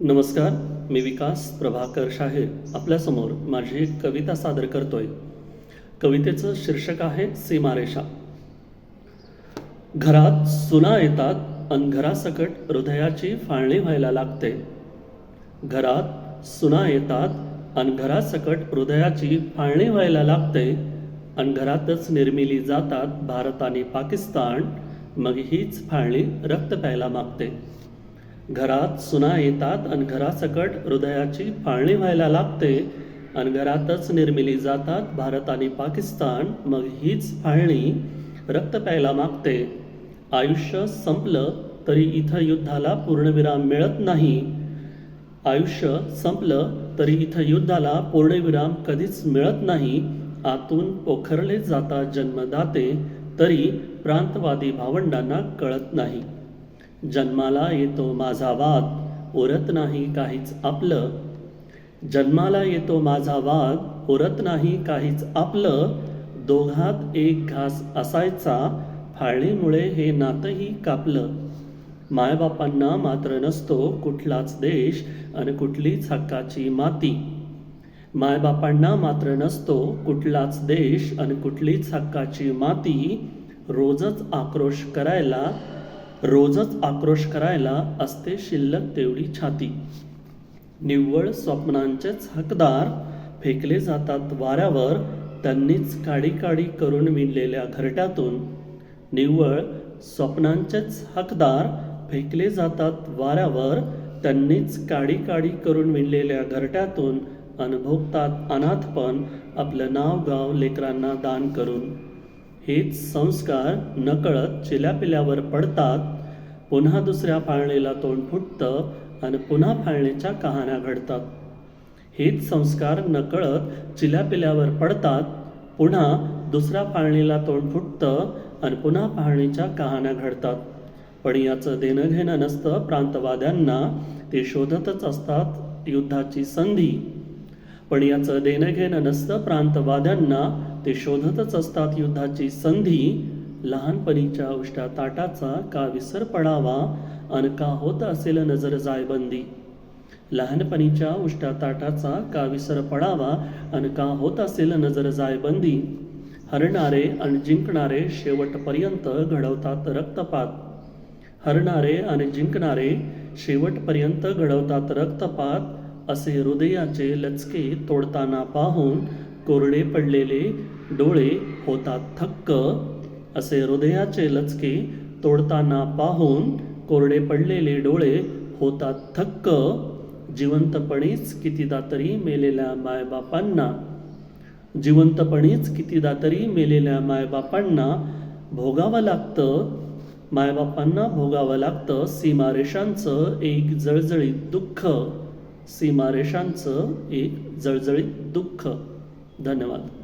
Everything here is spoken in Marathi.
नमस्कार मी विकास प्रभाकर शाहीर. आपल्यासमोर माझी एक कविता सादर करतोय. कवितेचं शीर्षक आहे सीमारेषा. घरात सुना येतात अन घरासकट हृदयाची फाळणी व्हायला लागते. घरात सुना येतात अन घरासकट हृदयाची फाळणी व्हायला लागते. अन घरातच निर्मिली जातात भारत आणि पाकिस्तान मग हीच फाळणी रक्त प्यायला मागते. घरात सुना येतात आणि घरासकट हृदयाची फाळणी व्हायला लागते. अन घरातच निर्मिली जातात भारत आणि पाकिस्तान मग हीच फाळणी रक्त प्यायला मागते. आयुष्य संपलं तरी इथं युद्धाला पूर्णविराम मिळत नाही. आयुष्य संपलं तरी इथं युद्धाला पूर्णविराम कधीच मिळत नाही. आतून पोखरले जातात जन्मदाते तरी प्रांतवादी भावंडांना कळत नाही. जन्माला येतो माझा वाद उरत नाही काहीच आपलं. जन्माला येतो माझा वाद उरत नाही काहीच आपलं. दोघात एक घास असायचा फाळणीमुळे हे नातंही कापलं. मायबापांना मात्र नसतो कुठलाच देश आणि कुठलीच हक्काची माती. मायबापांना मात्र नसतो कुठलाच देश आणि कुठलीच हक्काची माती. रोजच आक्रोश करायला रोजच आक्रोश करायला असते शिल्लक तेवढी छाती. निव्वळ स्वप्नांचेच हकदार फेकले जातात वाऱ्यावर त्यांनीच काडी काडी करून विणलेल्या घरट्यातून. निव्वळ स्वप्नांचेच हकदार फेकले जातात वाऱ्यावर त्यांनीच काडी काडी करून विणलेल्या घरट्यातून अनुभवतात अनाथपण आपलं नाव गाव लेकरांना दान करून. हेच संस्कार नकळत चिल्यापिल्यावर पडतात. पुन्हा दुसऱ्या फाळणीला तोंड फुटतं आणि पुन्हा फाळणीच्या कहाण्या घडतात. हेच संस्कार नकळत चिल्यापिल्यावर पडतात. पुन्हा दुसऱ्या फाळणीला तोंड फुटतं आणि पुन्हा फाळणीच्या कहाण्या घडतात. पण याचं देणं घेणं नसतं प्रांतवाद्यांना ते शोधतच असतात युद्धाची संधी. पण याचं देणं घेणं नसतं प्रांतवाद्यांना ते शोधतच असतात. युद्धाची संधी लहानपणीच्या उष्ट्या ताटाचा का विसर पडावा अन का होत असेल नजर जायबंदी? लहानपणीच्या उष्ट्या ताटाचा का विसर पडावा अन का होत असेल नजर जायबंदी? हरणारे आणि जिंकणारे शेवटपर्यंत घडवतात रक्तपात. हरणारे आणि जिंकणारे शेवटपर्यंत घडवतात रक्तपात असे हृदयाचे लचके तोडताना पाहून कोरडे पडलेले डोळे होतात थक्क असे हृदयाचे लचके तोडताना पाहून कोरडे पडलेले डोळे होतात थक्क जिवंतपणीच कितीदा तरी मेलेल्या मायबापांना. जिवंतपणीच कितीदा तरी मेलेल्या मायबापांना भोगावं लागतं. मायबापांना भोगावं लागतं सीमारेषांचं एक जळजळीत दुःख. सीमारेषांचं एक जळजळीत दुःख. धन्यवाद.